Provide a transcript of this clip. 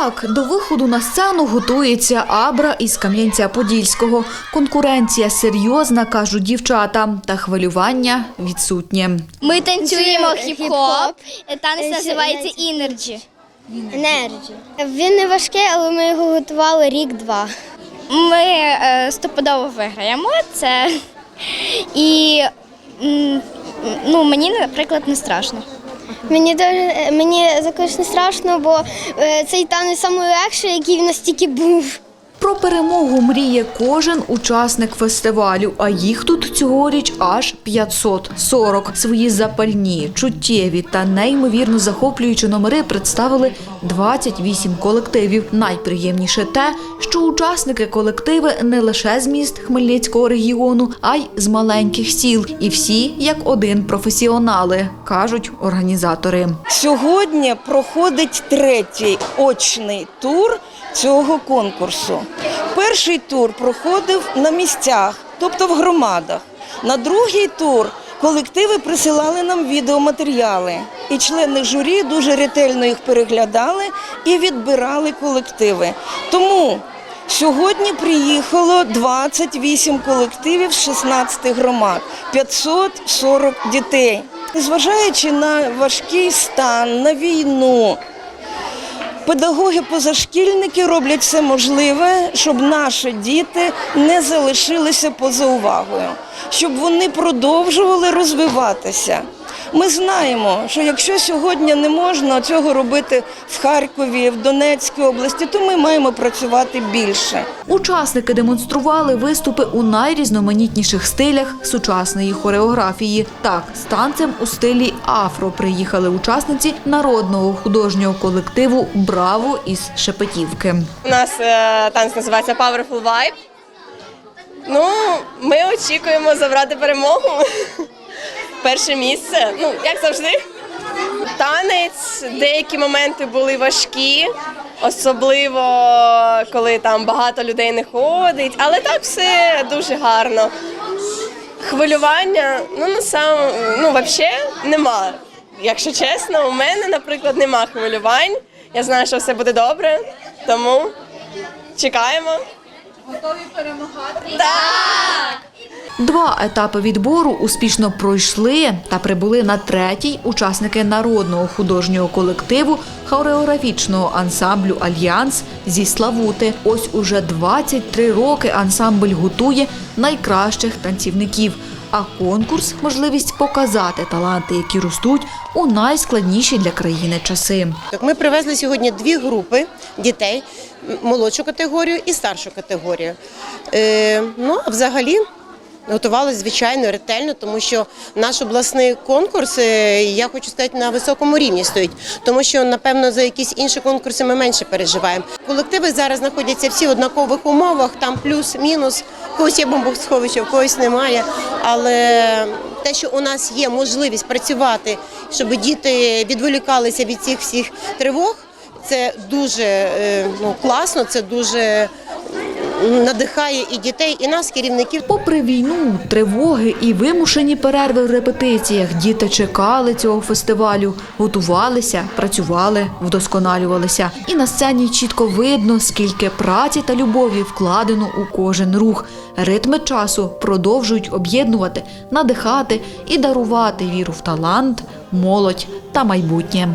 Так, до виходу на сцену готується Абра із Кам'янця-Подільського. Конкуренція серйозна, кажуть дівчата, та хвилювання відсутнє. Ми танцюємо хіп-хоп. Танець називається інерджі. Енерджі. Він не важкий, але ми його готували рік-два. Ми е, стопудово виграємо це. І ну, мені, наприклад, не страшно. Мені дуже мені також не страшно, бо е, цей танець найлегший, який в нас тільки був. Про перемогу мріє кожен учасник фестивалю, а їх тут цьогоріч аж 540. Свої запальні, чуттєві та неймовірно захоплюючі номери представили 28 колективів. Найприємніше те, що учасники колективи не лише з міст Хмельницького регіону, а й з маленьких сіл. І всі як один професіонали, кажуть організатори. Сьогодні проходить третій очний тур цього конкурсу. Перший тур проходив на місцях, тобто в громадах. На другий тур колективи присилали нам відеоматеріали, і члени журі дуже ретельно їх переглядали і відбирали колективи. Тому Сьогодні приїхало 28 колективів з 16 громад, 540 дітей. Незважаючи на важкий стан, на війну, педагоги-позашкільники роблять все можливе, щоб наші діти не залишилися поза увагою, щоб вони продовжували розвиватися. Ми знаємо, що якщо сьогодні не можна цього робити в Харкові, в Донецькій області, то ми маємо працювати більше. Учасники демонстрували виступи у найрізноманітніших стилях сучасної хореографії. Так, з танцем у стилі афро приїхали учасниці народного художнього колективу Браво із Шепетівки. У нас е, танець називається Powerful Vibe. Ну, ми очікуємо забрати перемогу. Перше місце. Ну, як завжди. Танець, деякі моменти були важкі, особливо коли там багато людей не ходить, але так все дуже гарно. Хвилювання, ну на сам, ну взагалі нема. Якщо чесно, у мене, наприклад, нема хвилювань. Я знаю, що все буде добре, тому чекаємо. Готові перемагати? Так! Два етапи відбору успішно пройшли та прибули на третій учасники народного художнього колективу хореографічного ансамблю Альянс зі Славути. Ось уже 23 роки ансамбль готує найкращих танцівників. А конкурс можливість показати таланти, які ростуть у найскладніші для країни часи. Так, Ми привезли сьогодні дві групи дітей, молодшу категорію і старшу категорію. Е, ну, а взагалі готувалися звичайно ретельно, тому що наш обласний конкурс, е, я хочу сказати, на високому рівні стоїть, тому що, напевно, за якісь інші конкурси ми менше переживаємо. Колективи зараз знаходяться всі в однакових умовах, там плюс-мінус, когось є бомбосховище, когось немає. Але те, що у нас є можливість працювати, щоб діти відволікалися від цих всіх тривог, це дуже е, ну, класно, це дуже надихає і дітей, і нас, керівників. Попри війну, тривоги і вимушені перерви в репетиціях, діти чекали цього фестивалю, готувалися, працювали, вдосконалювалися. І на сцені чітко видно, скільки праці та любові вкладено у кожен рух. Ритми часу продовжують об'єднувати, надихати і дарувати віру в талант, молодь та майбутнє.